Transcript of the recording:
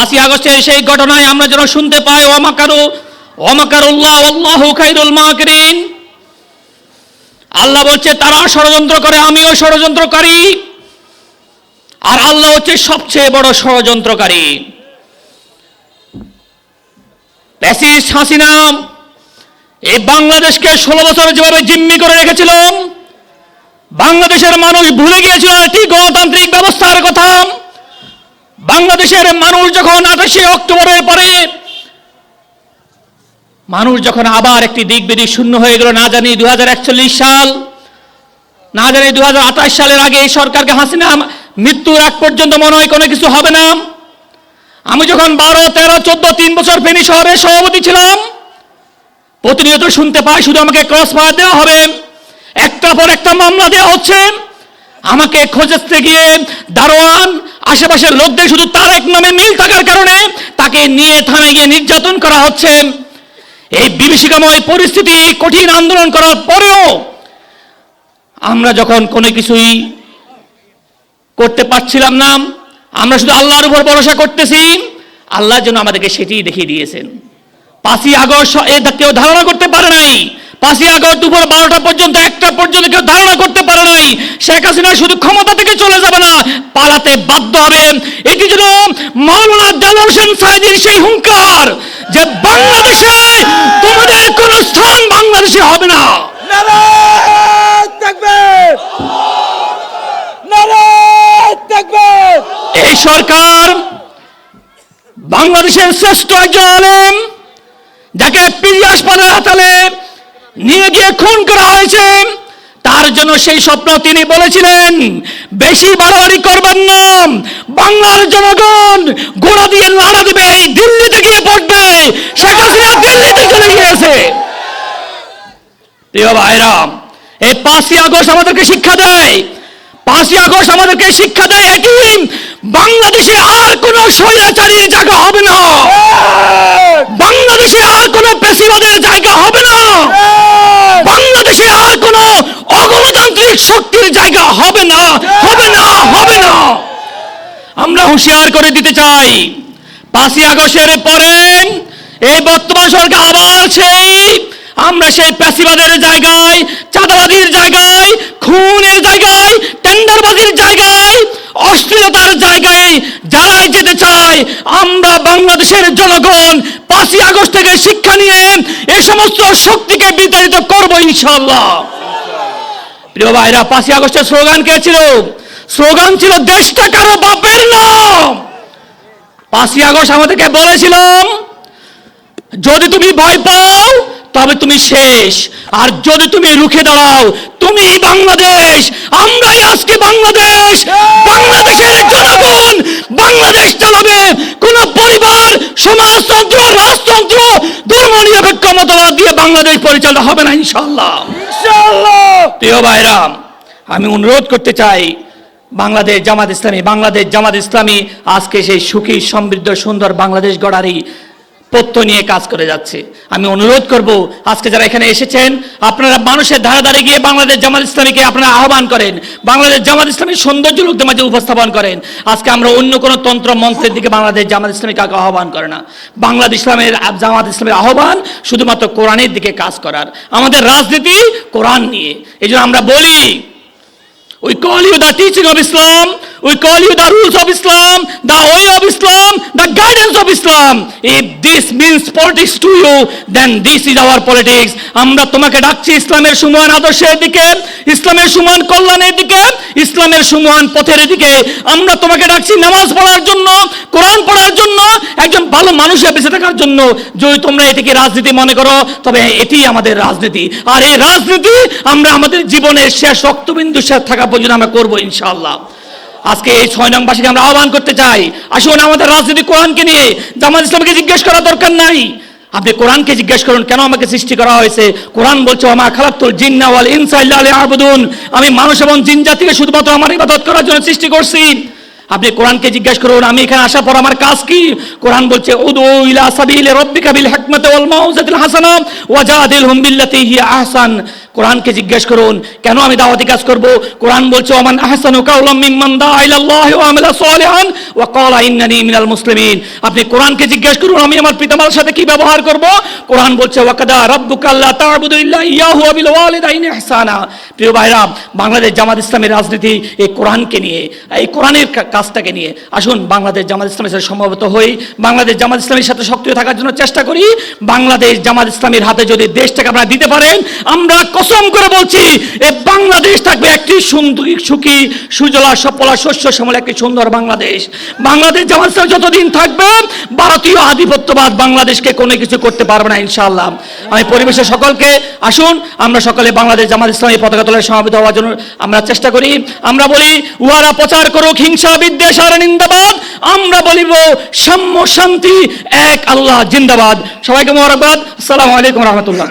পাঁচই আগস্টের সেই ঘটনায় আমরা যেন শুনতে পাই ওমাকারু ওমাকারুল্লাহ আল্লাহ খাইরুল মাকিরিন। আল্লাহ বলছে, তারা ষড়যন্ত্র করে, আমিও ষড়যন্ত্রকারী। আর আল্লাহ হচ্ছে সবচেয়ে বড় ষড়যন্ত্রকারী। প্যাসিস হাসিনা এই বাংলাদেশকে ষোলো বছর যেভাবে জিম্মি করে রেখেছিল বাংলাদেশের মানুষ ভুলে গিয়েছিল একটি গণতান্ত্রিক ব্যবস্থার কথা। বাংলাদেশের মানুষ যখন আঠাশে অক্টোবরের পরে মানুষ যখন আবার একটি দিক বিদিক শূন্য হয়ে গেল, না জানি দু হাজার একচল্লিশ সাল, না জানি দুহাজার আঠাশ সালের আগে এই সরকারকে হাসিনা মৃত্যুর আগ পর্যন্ত মনে হয় কোনো কিছু হবে না। আমি যখন বারো, তেরো, চোদ্দ, তিন বছর ফেনী শহরের সভাপতি ছিলাম, প্রতিনিয়ত শুনতে পাই, শুধু আমাকে ক্রস ফায়ার দেওয়া হবে, একটার পর একটা মামলা দেওয়া হচ্ছে। আমাকে খোঁজতে গিয়ে দারোয়ান, আশেপাশের লোকদের শুধু তার এক নামে মিল থাকার কারণে তাকে নিয়ে থানায় গিয়ে নির্যাতন করা হচ্ছে। এই বিভীষিকাময় পরিস্থিতি কঠিন আন্দোলন করার পরেও আমরা যখন কোনো কিছুই করতে পারছিলাম না, আমরা শুধু আল্লাহর উপর ভরসা করতেছি, আল্লাহ যেন আমাদেরকে সেটি দেখিয়ে দিয়েছেন। পাঁচই আগস্ট কেউ ধারণা করতে পারে নাই পাঁচই আগস্ট দুপুর বারোটা পর্যন্ত একটা পর্যন্ত কেউ ধারণা করতে পারে নাই। শেখ হাসিনা শুধু ক্ষমতা থেকে চলে যাবে না পালাতে বাধ্য হবে। এটি যেন মাওলানা দেওয়ার হোসেন সাইদির সেই হুঙ্কার যে বাংলাদেশে তোমাদের কোনো স্থান বাংলাদেশে হবে না। এই সরকার বাংলাদেশের শ্রেষ্ঠ একজন আলেম যাকে পিজি হাসপাতালে হাতালে নিয়ে গিয়ে খুন করা হয়েছে। তার জন্য সেই স্বপ্ন তিনি বলেছিলেন, বেশি বাড়াবাড়ি করবেন না। বাংলার জনগণ গোড়া দিয়ে লাড়া দিবে, এই দিল্লিতে গিয়ে পড়বে। শেখ হাসিনা দিল্লিতে চলে গিয়েছে। প্রিয় ভাইরাম এই পাঁচই আগস্ট আমাদেরকে শিক্ষা দেয়। পাঁচই আগস্ট আমাদেরকে শিক্ষা দেয় এটি বাংলাদেশে আর কোন স্বৈরাচারীর জায়গা হবে না। বাংলাদেশে আর কোন পেশিবাদের জায়গা হবে না বাংলাদেশে আর কোন অগণতান্ত্রিক শক্তির জায়গা হবে না হবে না হবে না। আমরা হুঁশিয়ার করে দিতে চাই। পাঁচই আগস্টের পরে এই বর্তমান সরকার আবার সেই, আমরা সেই প্যাসিবাদের জায়গায়, চাঁদাবাজির জায়গায়, খুনের জায়গায়, টেন্ডারবাজির জায়গায়, অশ্লীলতার জায়গায় যারাই যেতে চায়, আমরা বাংলাদেশের জনগণ পাঁচই আগস্ট থেকে শিক্ষা নিয়ে এই সমস্ত শক্তিকে বিতাড়িত করব ইনশাল্লাহ প্রিয় ভাইরা, পাঁচই আগস্টের স্লোগান কে ছিল? স্লোগান ছিল দেশটা কারও বাপের নাম। পাঁচই আগস্ট আমাদেরকে বলেছিলাম, যদি তুমি ভয় পাও, তবে তুমি শেষ। আর যদি তুমি রুখে দাঁড়াও, তুমি বাংলাদেশ। আমরাই আজকে বাংলাদেশ। বাংলাদেশের জনগণ বাংলাদেশ চালাবে। কোন পরিবার, সমাজতন্ত্র, রাজতন্ত্র, ধর্ম নিরপেক্ষ মতবাদ দিয়ে বাংলাদেশ পরিচালনা হবে না ইনশাল্লাহ ইনশাআল্লাহ। প্রিয় ভাইরাম, আমি অনুরোধ করতে চাই, বাংলাদেশ জামাত ইসলামী, বাংলাদেশ জামাত ইসলামী আজকে সেই সুখী, সমৃদ্ধ, সুন্দর বাংলাদেশ গড়ারই প্রত্যয় নিয়ে কাজ করে যাচ্ছে। আমি অনুরোধ করব, আজকে যারা এখানে এসেছেন, আপনারা মানুষের ধারে ধারে গিয়ে বাংলাদেশ জামাত ইসলামীকে আপনারা আহ্বান করেন। বাংলাদেশ জামাত ইসলামীর সৌন্দর্য লোকদের মাঝে উপস্থাপন করেন। আজকে আমরা অন্য কোনো তন্ত্র মন্ত্রের দিকে বাংলাদেশ জামাত ইসলামী কাউকে আহ্বান করে না। বাংলাদেশ ইসলামের জামাত ইসলামের আহ্বান শুধুমাত্র কোরআনের দিকে কাজ করার। আমাদের রাজনীতি কোরআন নিয়ে। এই আমরা বলি We call you the teaching of Islam. We call you the rules of Islam, the way of Islam, the guidance of Islam. If this means politics to you, then this is our politics. আমরা তোমাকে ডাকছি ইসলামের সুমহান আদর্শের দিকে ইসলামের সুমহান কল্যাণের দিকে ইসলামের সুমহান পথের দিকে আমরা তোমাকে ডাকছি নামাজ পড়ার জন্য কোরআন পড়ার জন্য একজন ভালো মানুষের বেঁচে থাকার জন্য যদি তোমরা এটিকে রাজনীতি মনে করো তবে এটি আমাদের রাজনীতি আর এই রাজনীতি আমরা আমাদের জীবনের শেষ রক্তবিন্দু শেষ থাকা পর্যন্ত আমরা করব ইনশাআল্লাহ আজকে এই ছয় নংবাসীকে আমরা আহ্বান করতে চাই। আসুন আমাদের রাজনীতি কোরআনকে নিয়ে জামাত ইসলামকে জিজ্ঞেস করা দরকার নাই। আপনি কোরআনকে জিজ্ঞেস করুন, কেন আমাকে সৃষ্টি করা হয়েছে? কোরআন বলছে আমার খালাক্তুল জিন্না ওয়াল ইনসা আমি মানুষ এবং জিন জাতিকে শুধুমাত্র আমার ইবাদত করার জন্য সৃষ্টি করছি। আপনি কোরআনকে জিজ্ঞেস করুন, আমি এখানে আসার পর আমার কাজ কি? কোরআন বলছে উদু ইলা সাবিল রব্বিকা বিল হিকমাতি ওয়াল মাউজাতিল বিল্লাতি হিয়া আহসান। কোরআনকে জিজ্ঞেস করুন, কেন আমি দাওয়াতি কাজ করব? কোরআন বলছে, ওমান আহসানু কাউলাম মিম্মান দা ইলাল্লাহি ওয়া আমিলা সালিহান ওয়া ক্বালা ইন্নানি মিনাল মুসলিমিন। আপনি কোরআনকে জিজ্ঞেস করুন, আমি আমার পিতামাতার সাথে কি ব্যবহার করব? কোরআন বলছে, ওয়াকাদা রাব্বুকা আল্লা তা'বুদু ইল্লা ইয়াহু ওয়া বিল ওয়ালিদাইনি ইহসানা। প্রিয় ভাইরা, বাংলাদেশ জামাত ইসলামের রাজনীতি এই কোরআনকে নিয়ে, এই কোরআনের কাজটাকে নিয়ে, আসুন বাংলাদেশ জামাত ইসলামের সাথে সমবেত হই। বাংলাদেশ জামাত ইসলামের সাথে সক্রিয় থাকার জন্য চেষ্টা করি। বাংলাদেশ জামাত ইসলামের হাতে যদি দেশটাকে আপনারা দিতে পারেন, আমরা কসম করে বলছি এই বাংলাদেশ থাকবে একটি সুন্দর সুখী, সুজলা, সফলা শস্য শ্যামল একটি সুন্দর বাংলাদেশ। বাংলাদেশ জামাত যতদিন থাকবে, ভারতীয় আধিপত্যবাদ বাংলাদেশকে কোনো কিছু করতে পারবে না, ইনশাআল্লাহ। আমি পরিবেশের সকলকে, আসুন, আমরা সকলে বাংলাদেশ জামাত ইসলামী পতাকা তোলায় সমাবেত হওয়ার জন্য আমরা চেষ্টা করি। আমরা বলি, উহারা প্রচার করুক, হিংসা, বিদ্বেষ আর নিন্দাবাদ। আমরা বলিব সাম্য শান্তি, এক আল্লাহ, জিন্দাবাদ। সবাইকে মোবারকবাদ। আসসালামু আলাইকুম রহমতুল্লাহ।